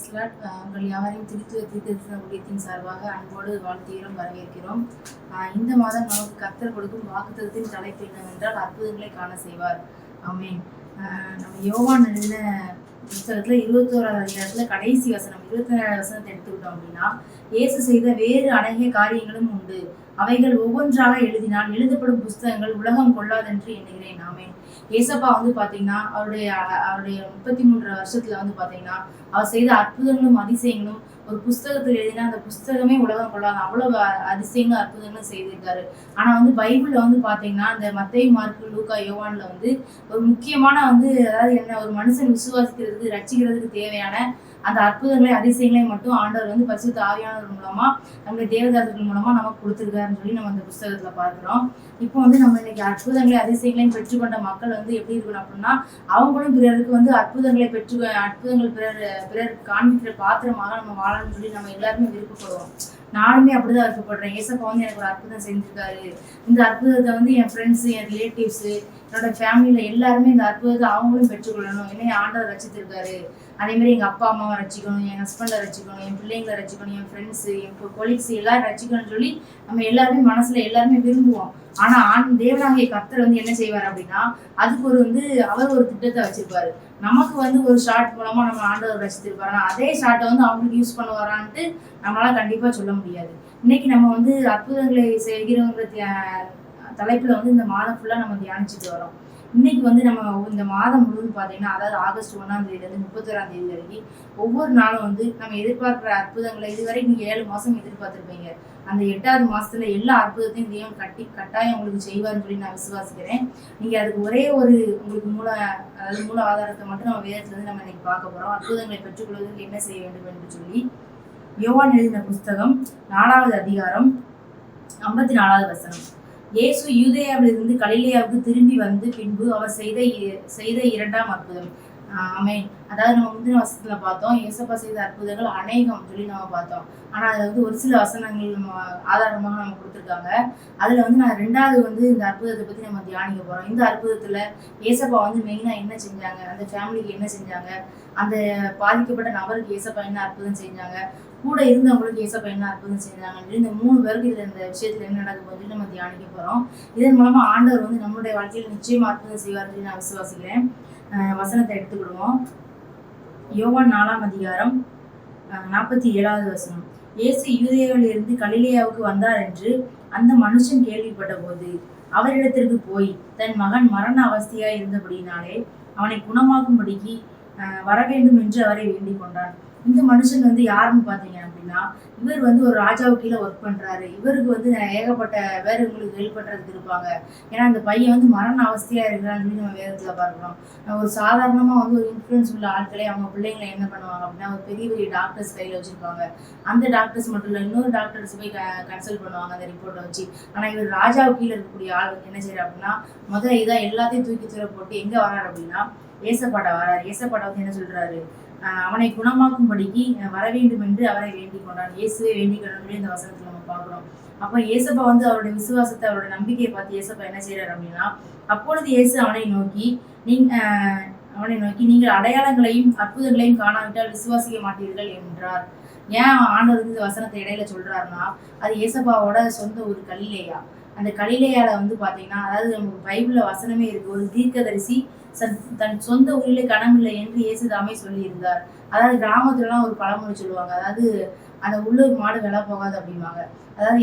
பிரைஸ்லாட் உங்கள் யாவரையும் திருத்துவ தீர்த்தரிசன ஊழியத்தின் சார்பாக அன்போடு வாழ்த்துகிறோம் வரவேற்கிறோம். இந்த மாதம் நமக்கு கத்தர் கொடுக்கும் வாக்குத்தத்தின் தலைப்பு என்னவென்றால் அற்புதங்களை காண செய்வார். ஆமேன். நம்ம யோவான் எழுதின புத்தகத்துல இருபத்தோராவது அதிகாரத்துல கடைசி வசனம் இருபத்தி ஏழாவது வசனத்தை எடுத்துக்கிட்டோம் அப்படின்னா இயேசு செய்த வேறு அநேக காரியங்களும் உண்டு. அவைகள் ஒவ்வொன்றாக எழுதினால் எழுதப்படும் புஸ்தகங்கள் உலகம் கொள்ளாதென்று எண்ணுகிறேன். ஆமென். ஏசப்பா வந்து பாத்தீங்கன்னா அவருடைய அவருடைய முப்பத்தி மூன்று வருஷத்துல வந்து பாத்தீங்கன்னா அவர் செய்த அற்புதங்களும் அதிசயங்களும் ஒரு புஸ்தகத்தில் எழுதினா அந்த புஸ்தகமே உலகம் கொள்ளாது அவ்வளவு அதிசயங்கள் அற்புதங்களும் செய்திருக்காரு. ஆனா வந்து பைபிள்ல வந்து பாத்தீங்கன்னா இந்த மத்தை மார்க்கு லூக்கா யோவான்ல வந்து ஒரு முக்கியமான வந்து அதாவது என்ன ஒரு மனுஷன் விசுவாசிக்கிறதுக்கு ரசிக்கிறதுக்கு தேவையான அந்த அற்புதங்களை அதிசயங்களை மட்டும் ஆண்டவர் வந்து பரிசுத்த ஆவியானவர் மூலமா நம்முடைய தேவதாசர்கள் மூலமா நமக்கு கொடுத்துருக்காருன்னு சொல்லி நம்ம அந்த புஸ்தகத்துல பாக்குறோம் இப்போ வந்து நம்ம இன்னைக்கு அற்புதங்களை அதிசயங்களையும் பெற்றுக்கொண்ட மக்கள் வந்து எப்படி இருக்கணும் அப்படின்னா அவங்களும் பிறருக்கு வந்து அற்புதங்களை பெற்று அற்புதங்கள் பிறர் பிறருக்கு காண்பிக்கிற பாத்திரமாக நம்ம வாழணும்னு சொல்லி நம்ம எல்லாருமே விருப்பப்படுவோம். நானுமே அப்படிதான் விருப்பப்படுறேன். ஏசப்பா வந்து எனக்கு ஒரு அற்புதம் செஞ்சிருக்காரு. இந்த அற்புதத்தை வந்து என் ஃப்ரெண்ட்ஸ் என் ரிலேட்டிவ்ஸ் என்னோட ஃபேமிலியில எல்லாருமே இந்த அற்புதத்தை அவங்களும் பெற்றுக்கொள்ளணும். என்னைய ஆண்டவர் ரசித்திருக்காரு அதே மாதிரி எங்க அப்பா அம்மாவை ரசிக்கணும் என் ஹஸ்பண்டை ரசிக்கணும் என் பிள்ளைங்களை ரசிக்கணும் என் ஃப்ரெண்ட்ஸ் என் கொலீக்ஸ் எல்லாரும் ரசிக்கணும்னு சொல்லி நம்ம எல்லாருமே மனசுல எல்லாருமே விரும்புவோம். ஆனா ஆண் தேவனாகிய கத்தர் வந்து என்ன செய்வார் அப்படின்னா அதுக்கு ஒரு வந்து அவர் ஒரு திட்டத்தை வச்சிருப்பாரு. நமக்கு வந்து ஒரு ஷார்ட் மூலமா நம்ம ஆண்டவர் ரசித்திருப்பாரு. அதே ஷார்ட்டை வந்து அவங்களுக்கு யூஸ் பண்ணுவாரான்ட்டு நம்மளால கண்டிப்பா சொல்ல முடியாது. இன்னைக்கு நம்ம வந்து அற்புதங்களை செய்கிறவங்க தியா- தலைப்புல வந்து இந்த மாதம் ஃபுல்லா நம்ம தியானிச்சுட்டு வரோம். இன்னைக்கு வந்து நம்ம இந்த மாதம் முழுவதும் பார்த்தீங்கன்னா அதாவது ஆகஸ்ட் ஒன்றாம் தேதியிலேருந்து முப்பத்தொராம் தேதி வரைக்கும் ஒவ்வொரு நாளும் வந்து நம்ம எதிர்பார்க்குற அற்புதங்களை இதுவரை நீங்கள் ஏழு மாதம் எதிர்பார்த்துருப்பீங்க. அந்த எட்டாவது மாசத்துல எல்லா அற்புதத்தையும் தெய்வம் கட்டி கட்டாயம் உங்களுக்கு செய்வார்னு சொல்லி நான் விசுவாசிக்கிறேன். நீங்க அதுக்கு ஒரே ஒரு உங்களுக்கு மூல அதாவது மூல ஆதாரத்தை மட்டும் நம்ம வேதத்துல இருந்து நம்ம இன்னைக்கு பார்க்க போறோம். அற்புதங்களை பெற்றுக்கொள்வதற்கு என்ன செய்ய வேண்டும் என்று சொல்லி யோவான் எழுதின புஸ்தகம் நாலாவது அதிகாரம் ஐம்பத்தி நாலாவது வசனம். இயேசு யூதேயாவிலிருந்து கலிலேயாவுக்கு திரும்பி வந்து பின்பு அவர் செய்த இ- செய்த இரண்டாம் அற்புதம். ஆஹ் அதாவது நம்ம முந்தின வசனத்துல பார்த்தோம் இயேசப்பா செய்த அற்புதங்கள் அநேகம் சொல்லி நம்ம பார்த்தோம். ஆனா அதுல வந்து ஒரு சில வசனங்கள் நம்ம ஆதாரமாக நம்ம கொடுத்துருக்காங்க. அதுல வந்து நான் ரெண்டாவது வந்து இந்த அற்புதத்தை பத்தி நம்ம தியானிக்க போறோம். இந்த அற்புதத்துல ஏசப்பா வந்து மெயினா என்ன செஞ்சாங்க? அந்த ஃபேமிலிக்கு என்ன செஞ்சாங்க? அந்த பாதிக்கப்பட்ட நபருக்கு இயேசப்பா என்ன அற்புதம் செஞ்சாங்க? கூட இருந்தவங்களுக்கு ஏசப்பா என்ன அற்புதம் செய்தாங்க இந்த மூணு பேருக்கு இதுல இந்த விஷயத்துல என்ன நடக்க போகுதுன்னு நம்ம தியானிக்க போறோம். இதன் மூலமா ஆண்டவர் வந்து நம்மளுடைய வாழ்க்கையில நிச்சயமா அற்புதம் செய்வார் நான் விசுவாசிக்கிறேன். வசனத்தை எடுத்துக்கிடுவோம் யோவான் நாலாம் அதிகாரம் நாற்பத்தி ஏழாவது வசனம். இயேசு யூதேவிலிருந்து இருந்து கலிலேயாவுக்கு வந்தார் என்று அந்த மனுஷன் கேள்விப்பட்ட போது அவரிடத்திற்கு போய் தன் மகன் மரண அவஸ்தையாய் இருந்தபடியினாலே அவனை குணமாக்கும்படிக்கு அஹ், வர வேண்டும் என்று அவரை வேண்டிக் கொண்டான். இந்த மனுஷன் வந்து யாருன்னு பார்த்தீங்க அப்படின்னா இவர் வந்து ஒரு ராஜாவு கீழே ஒர்க் பண்றாரு. இவருக்கு வந்து ஏகப்பட்ட வேறு உங்களுக்கு ஹெல்ப் பண்றதுக்கு இருப்பாங்க. ஏன்னா அந்த பையன் வந்து மரண அவஸ்தையா இருக்கிறான்னு சொல்லி நம்ம வேதத்துல பார்க்கிறோம். ஒரு சாதாரணமா வந்து ஒரு இன்ஃப்ளூயன்ஸ் உள்ள ஆட்களே அவங்க பிள்ளைங்களை என்ன பண்ணுவாங்க அப்படின்னா ஒரு பெரிய பெரிய டாக்டர்ஸ் கையில வச்சிருப்பாங்க. அந்த டாக்டர்ஸ் மட்டும் இல்ல இன்னொரு டாக்டர்ஸ் போய் கன்சல்ட் பண்ணுவாங்க அந்த ரிப்போர்ட்டை வச்சு. ஆனா இவர் ராஜாவு கீழே இருக்கக்கூடிய ஆள் வந்து என்ன செய்யறாரு அப்படின்னா முதல்ல இதான் எல்லாத்தையும் தூக்கி தூர போட்டு எங்க வராரு அப்படின்னா ஏசப்பாட்டை வராரு ஏசப்பாட்டை வந்து என்ன சொல்றாரு? அவனை குணமாக்கும்படிக்கு வர வேண்டும் என்று அவரை வேண்டிக் கொண்டான். இயேசுவே வேண்டிக் கொண்டான் இந்த வசனத்துல நம்ம பார்க்கிறோம். அப்ப ஏசப்பா வந்து அவருடைய விசுவாசத்தை அவருடைய நம்பிக்கையை பார்த்து ஏசப்பா என்ன செய்யறாரு அப்படின்னா அப்பொழுது இயேசு அவனை நோக்கி நீங்க அவனை நோக்கி நீங்கள் அடையாளங்களையும் அற்புதங்களையும் காணாவிட்டால் விசுவாசிக்க மாட்டீர்கள் என்றார். ஏன் ஆண்டவர் இந்த வசனத்தை இடையில சொல்றாருன்னா அது ஏசப்பாவோட சொந்த ஊர் கலிலேயா. அந்த கலிலேயால வந்து பாத்தீங்கன்னா அதாவது நம்ம பைபிள்ல வசனமே இருக்கு. ஒரு தீர்க்கதரிசி தன் சொந்த ஊரிலே கணமில்லை என்று இயேசுதாமே சொல்லியிருந்தார். அதாவது கிராமத்துலலாம் ஒரு பழமொழி சொல்லுவாங்க. அதாவது அந்த உள்ளூர் மாடு விலை போகாது அப்படிம்பாங்க. அதாவது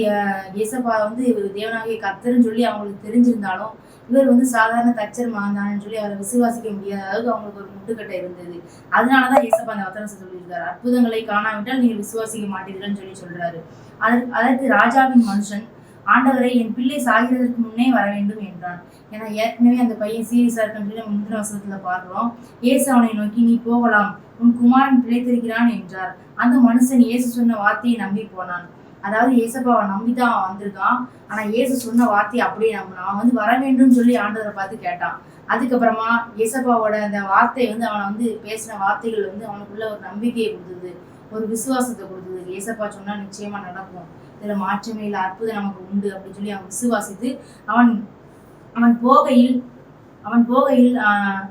இயேசப்பா வந்து இவர் தேவனாகிய கர்த்தர்னு சொல்லி அவங்களுக்கு தெரிஞ்சிருந்தாலும் இவர் வந்து சாதாரண தச்சர் மகந்தானு சொல்லி அவரை விசுவாசிக்க முடியாத அளவுக்கு அவங்களுக்கு ஒரு முட்டுக்கட்டை இருந்தது. அதனாலதான் இயேசப்பா அந்த வசனம் சொல்லியிருக்காரு. அற்புதங்களை காணாவிட்டால் நீங்கள் விசுவாசிக்க மாட்டீர்கள்னு சொல்லி சொல்றாரு. அதற்கு அதற்கு ராஜாவின் மனுஷன் ஆண்டவரை என் பிள்ளை சாகிறதற்கு முன்னே வர வேண்டும் என்றான். ஏன்னா ஏற்கனவே அந்த பையன் சீரியஸாக இருக்கின்ற முந்தின வசனத்தில் பார்க்குறோம். இயேசு அவனை நோக்கி நீ போகலாம். உன் குமாரன் பிழைத்திருக்கிறான் என்றார். அந்த மனுஷன் இயேசு சொன்ன வார்த்தையை நம்பி போனான். அதாவது ஏசப்பாவை நம்பிதான் அவன் வந்திருக்கான். ஆனால் இயேசு சொன்ன வார்த்தையை அப்படியே நம்பினான். அவன் வந்து வர வேண்டும் சொல்லி ஆண்டவரை பார்த்து கேட்டான். அதுக்கப்புறமா ஏசப்பாவோட அந்த வார்த்தை வந்து அவனை வந்து பேசின வார்த்தைகள் வந்து அவனுக்குள்ள ஒரு நம்பிக்கையை கொடுத்தது. ஒரு விசுவாசத்தை கொடுத்தது. ஏசப்பா சொன்னா நிச்சயமா நடக்கும். இதில் மாற்றமே இல்லை அற்புதம் நமக்கு உண்டு அப்படின்னு சொல்லி அவன் விசுவாசித்து அவன் அவன் போகையில் அவன் போகையில் ஆஹ்,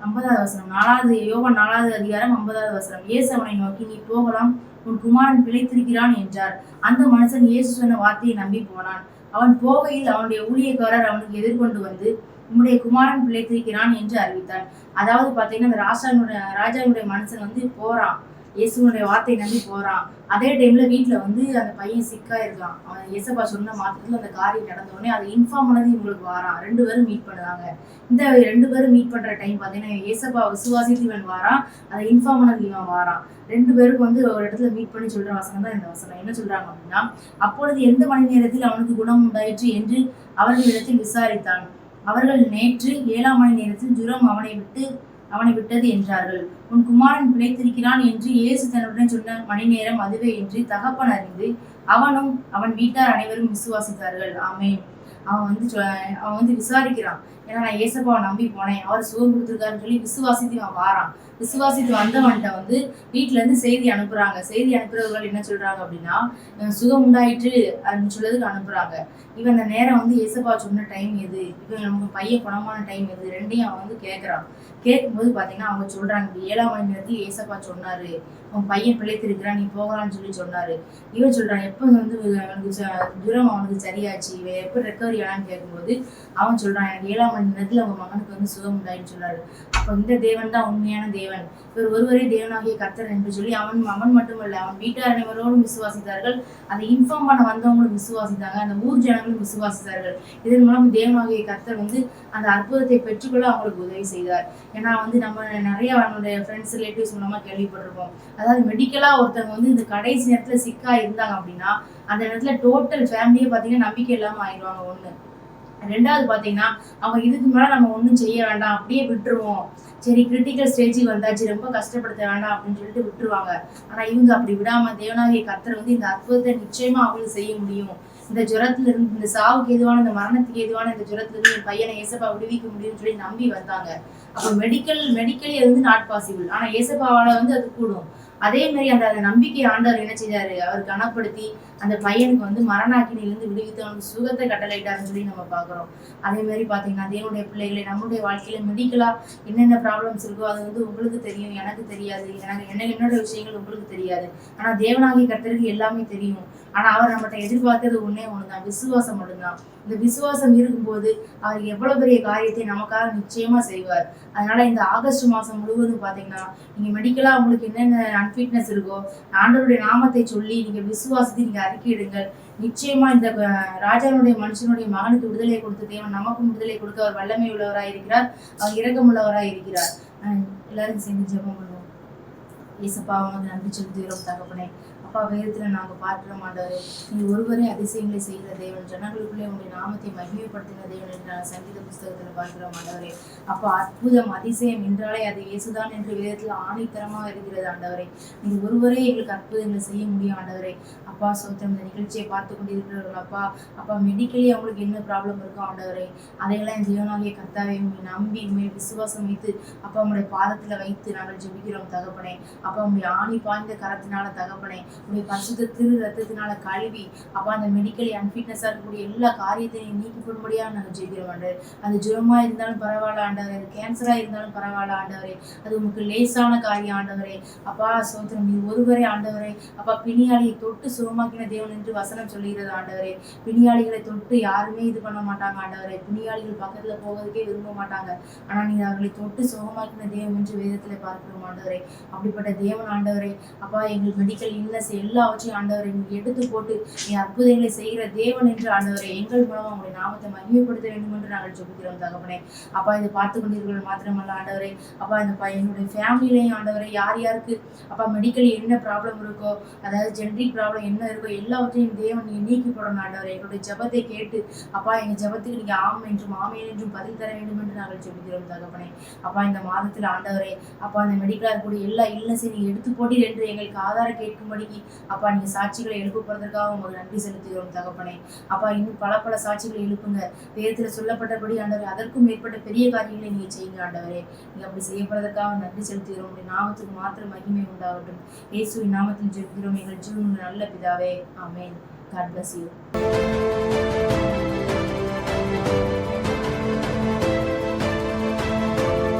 ஐம்பதாவது வசனம் நாலாவது யோகன் நாலாவது அதிகாரம் ஐம்பதாவது வசனம் இயேசு அவனை நோக்கி நீ போகலாம் உன் குமாரன் பிழைத்திருக்கிறான் என்றார். அந்த மனுஷன் இயேசு சொன்ன வார்த்தையை நம்பி போனான். அவன் போகையில் அவனுடைய ஊழியக்காரர் அவனுக்கு எதிர்கொண்டு வந்து உம்முடைய குமாரன் பிழைத்திருக்கிறான் என்று அறிவித்தார் அதாவது பாத்தீங்கன்னா அந்த ராஜானுடைய ராஜாவினுடைய மனுஷன் வந்து போறான். இயேசுனுடைய வார்த்தை நம்பி போறான். அதே டைம்ல வீட்டுல வந்து அந்த பையன் சிக்கா இருக்கான் அவன் இயேசப்பா சொன்ன மாத்திரத்துல அந்த காரியம் நடந்த உடனே அதை இன்ஃபார்ம் பண்ணது இவங்களுக்கு வாரான். ரெண்டு பேரும் மீட் பண்ணுவாங்க இந்த ரெண்டு பேரும் மீட் பண்ற டைம் பார்த்தீங்கன்னா இயேசப்பா விசுவாசித்து இவன் வாரான். அதை இன்ஃபார்ம் பண்ணது இவன் வாரான். ரெண்டு பேருக்கு வந்து ஒரு இடத்துல மீட் பண்ணி சொல்ற வசனம் தான் இந்த வசனம். என்ன சொல்றாங்க அப்படின்னா அப்பொழுது எந்த மணி நேரத்தில் அவனுக்கு குணம் உண்டாயிற்று என்று அவர்களிடத்தில் விசாரித்தான். அவர்கள் நேற்று ஏழாம் மணி நேரத்தில் ஜுரம் அவனை விட்டு அவனை விட்டது என்றார்கள். உன் குமாரன் பிழைத்திருக்கிறான் என்று இயேசு தன்னுடன் சொன்ன மணி நேரம் அதுவே என்று தகப்பன் அறிந்து அவனும் அவன் வீட்டார் அனைவரும் விசுவாசித்தார்கள். ஆமே அவன் வந்து அவன் வந்து விசாரிக்கிறான். ஏன்னா நான் ஏசப்பாவை நம்பி போனேன். அவர் சுகம் கொடுத்துருக்காருன்னு சொல்லி விசுவாசித்து அவன் வாரான். விசுவாசித்து வந்தவன்கிட்ட வந்து வீட்டுல இருந்து செய்தி அனுப்புறாங்க. செய்தி அனுப்புறவர்கள் என்ன சொல்றாங்க அப்படின்னா சுகம் உண்டாயிற்று அப்படின்னு சொல்றதுக்கு அனுப்புறாங்க. இவன் அந்த நேரம் வந்து ஏசப்பா சொன்ன டைம் எது? இவன் நம்ம பையன் குணமான டைம் எது? ரெண்டையும் அவன் வந்து கேட்கறான் கேட்கும்போது பாத்தீங்கன்னா அவங்க சொல்றாங்க ஏழாம் மணி நேரத்தில் ஏசப்பா சொன்னாரு. உன் பையன் பிழைத்திருக்கிறான் நீ போகலாம்னு சொல்லி சொன்னாரு. இவன் சொல்றான் எப்போ வந்து அவனுக்கு ச- அவனுக்கு சரியாச்சு? இவன் எப்போ ரெக்கவரி ஆனான்னு கேட்கும்போது அவன் சொல்றான் எனக்கு ஏழாம் மணி நேரத்தில் அவங்க மகனுக்கு வந்து சுகம் உண்டாயின்னு சொல்றாரு. அப்போ இந்த தேவன் தான் உண்மையான தேவன். இவர் ஒருவரே தேவனாகிய கர்த்தர் என்று சொல்லி அவன் அவன் மட்டுமல்ல அவன் வீட்டார் அனைவரோடும் விசுவாசித்தார்கள். அதை இன்ஃபார்ம் பண்ண வந்தவங்களும் விசுவாசித்தாங்க. அந்த ஊர் ஜனங்களும் விசுவாசித்தார்கள். இதன் மூலம் தேவனாகிய கர்த்தர் வந்து அந்த அற்புதத்தை பெற்றுக்கொள்ள அவங்களுக்கு உதவி செய்தார். ஏன்னா வந்து நம்ம நிறைய அவனுடைய ஃப்ரெண்ட்ஸ் ரிலேட்டிவ்ஸ் மூலமா கேள்விப்பட்டிருப்போம். அதாவது மெடிக்கலா ஒருத்தவங்க வந்து இந்த கடைசி நேரத்துல சிக்கா இருந்தாங்க அப்படின்னா அந்த இடத்துல டோட்டல் ஃபேமிலியே பாத்தீங்கன்னா நம்பிக்கை இல்லாம ஆயிடுவாங்க ஒண்ணு. ரெண்டாவது பார்த்தீங்கன்னா அவங்க இதுக்கு மேலே நம்ம ஒன்றும் செய்ய வேண்டாம் அப்படியே விட்டுருவோம். சரி கிரிட்டிக்கல் ஸ்டேஜுக்கு வந்தாச்சு ரொம்ப கஷ்டப்படுத்த வேண்டாம் அப்படின்னு சொல்லிட்டு விட்டுருவாங்க. ஆனால் இவங்க அப்படி விடாமல் தேவனாகிய கத்தரை வந்து இந்த அற்புதத்தை நிச்சயமாக அவங்களுக்கு செய்ய முடியும். இந்த ஜுரத்துல இருந்து இந்த சாவுக்கு எதுவான இந்த மரணத்துக்கு எதுவான இந்த ஜுரத்துல இருந்து என் பையனை ஏசப்பா விடுவிக்க முடியும்னு சொல்லி நம்பி வந்தாங்க. அப்போ மெடிக்கல் மெடிக்கலி வந்து நாட் பாசிபிள் ஆனால் ஏசப்பாவால் வந்து அது கூடும். அதே மாதிரி அந்த அந்த நம்பிக்கை ஆண்டவர் என்ன செய்தாரு அவர் கனப்படுத்தி அந்த பையனுக்கு வந்து மரணாக்கினிலிருந்து விடுவித்து அவனுக்கு சுகத்தை கட்டளையிட்டாருன்னு சொல்லி நம்ம பார்க்குறோம். அதே மாதிரி பார்த்தீங்கன்னா தேவனுடைய பிள்ளைகளை நம்முடைய வாழ்க்கையில மெடிக்கலா என்னென்ன ப்ராப்ளம்ஸ் இருக்கோ அது வந்து உங்களுக்கு தெரியும் எனக்கு தெரியாது. எனக்கு என்ன என்னோட விஷயங்கள் உங்களுக்கு தெரியாது. ஆனா தேவனாகிய கர்த்தருக்கு எல்லாமே தெரியும். ஆனா அவர் நம்மகிட்ட எதிர்பார்க்கறது ஒண்ணே ஒண்ணுதான். விசுவாசம் மட்டும்தான். இந்த விசுவாசம் இருக்கும்போது அவர் எவ்வளவு பெரிய காரியத்தை நமக்காக நிச்சயமா செய்வார். அதனால இந்த ஆகஸ்ட் மாசம் முழுவதும் பாத்தீங்கன்னா நீங்க மெடிக்கலா உங்களுக்கு என்னென்ன அன்ஃபிட்னஸ் இருக்கோ ஆண்டவருடைய நாமத்தை சொல்லி நீங்க விசுவாசத்தை நீங்க அறிக்கையிடுங்கள். நிச்சயமா இந்த ராஜாவுடைய மனுஷனுடைய மகனுக்கு விடுதலை கொடுத்த தேவன் நமக்கும் விடுதலை கொடுக்க அவர் வல்லமை உள்ளவராய் இருக்கிறார். அவர் இரக்கம் உள்ளவராய் இருக்கிறார் எல்லாரும் சேர்ந்து ஜெபம் பண்ணுவோம். ஏசப்பா உனக்கு நன்றி செலுத்துகிறோம் தகப்பனே. அப்பா வேதத்துல நாங்க பார்க்கிறோம் ஆண்டவரே நீ ஒருவரே அதிசயங்களை செய்கிற தேவன் ஜனங்களுக்குள்ளே உங்களுடைய நாமத்தை மகிமைப்படுத்தின தேவன் என்று நான் சங்கீத புஸ்தகத்துல பார்க்கிறோம் ஆண்டவரே அப்பா அற்புதம் அதிசயம் என்றாலே அது இயேசுதான் என்று வேதத்துல ஆணித்தரமா இருக்கிறது ஆண்டவரே. நீ ஒருவரே எங்களுக்கு அற்புதங்களை செய்ய முடியும் ஆண்டவரே. அப்பா சோத்திரம் இந்த நிகழ்ச்சியை பார்த்து கொண்டிருக்கிறவர்கள் அப்பா அப்பா மெடிக்கலி அவங்களுக்கு என்ன ப்ராப்ளம் இருக்கும் ஆண்டவரே. அதையெல்லாம் என் ஜீவனாகிய கர்த்தாவை உண்மை நம்பி உண்மை விசுவாசம் வைத்து அப்பா உங்களுடைய பாதத்துல வைத்து நாங்கள் ஜெபிக்கிறோம் தகப்பனே. அப்பா உங்களுடைய ஆணி பாய்ந்த கரத்தினால தகப்பனே. உடைய பரிசுத்த திரு ரத்தத்தினால கழுவி அப்பா அந்த மெடிக்கலி அன்ஃபிட்னஸாக இருக்கக்கூடிய எல்லா காரியத்தையும் நீக்கி போடும்படியாக நாங்கள் ஜெயிக்கிறோம் ஆண்டவர். அது ஜுரமா இருந்தாலும் பரவாயில்ல ஆண்டவரே. அது கேன்சரா இருந்தாலும் பரவாயில்ல ஆண்டவரே. அது உங்களுக்கு லேசான காரியம் ஆண்டவரே. அப்பா சோத்திரம் நீ ஒருவரே ஆண்டவரே. அப்பா பிணியாளியை தொட்டு சுகமாக்கின தேவன் என்று வசனம் சொல்லுகிறது ஆண்டவரே. பிணியாளிகளை தொட்டு யாருமே இது பண்ண மாட்டாங்க ஆண்டவரே. பிணியாளிகள் பக்கத்துல போவதற்கே விரும்ப மாட்டாங்க. ஆனா நீ அவர்களை தொட்டு சுகமாக்கின தேவன் என்று வேதத்துல பார்க்கிறோம் ஆண்டவரே. அப்படிப்பட்ட தேவன் ஆண்டவரே. அப்பா எங்கள் மெடிக்கல் எல்லாவற்றையும் ஆண்டவரை நீ எடுத்து போட்டு நீ அற்புதங்களை செய்கிற தேவன் என்று ஆண்டவரை எங்கள் மூலமா உங்களுடைய நாமத்தை மகிமைப்படுத்த வேண்டும் என்று நாங்கள் ஜெபிக்கிறோம் தகப்பனே. அப்பா இதை பார்த்து கொண்டீர்கள் மாத்திரமல்ல ஆண்டவரே. அப்பா இந்த என்னுடைய ஃபேமிலியிலையும் ஆண்டவரை யார் யாருக்கு அப்பா மெடிக்கல் என்ன ப்ராப்ளம் இருக்கோ அதாவது ஜென்ரிக் ப்ராப்ளம் என்ன இருக்கோ எல்லாவற்றையும் தேவன் நீ நீக்கி போடணும் ஆண்டவரை. எங்களுடைய ஜெபத்தை கேட்டு அப்பா எங்க ஜெபத்துக்கு நீங்க ஆம் என்றும் ஆமேன் என்றும் பதில் தர வேண்டும் என்று நாங்கள் ஜெபிக்கிறோம் தகப்பனே. அப்பா இந்த மாதத்தில் ஆண்டவரே அப்பா அந்த மெடிக்கலாக இருக்கக்கூடிய எல்லா இல்லஸையும் நீங்க எடுத்து போட்டீர் என்று எங்களுக்கு ஆதாரம் கேட்கும்படிக்கு அப்பா நீங்க சாட்சிகளை எழுப்ப உங்களுக்கு நன்றி செலுத்துகிறோம் தகப்பனே. அப்பா இன்னும் பல பல சாட்சிகளை எழுப்புங்க. வேதத்துல சொல்லப்பட்டபடி ஆண்டவரே அதற்கும் மேற்பட்ட பெரிய காரியங்களை நீங்க செய்யுங்க ஆண்டவரே. நீங்க அப்படி செய்யப்படுறதற்காக நன்றி செலுத்துகிறோம். உங்களுடைய நாமத்துக்கு மாத்திரம் மகிமை உண்டாகட்டும். இயேசுவின் நாமத்தில் ஜெபிக்கிறோம். எங்கள் ஜீவன் நல்ல பிதாவே. ஆமேன். God bless you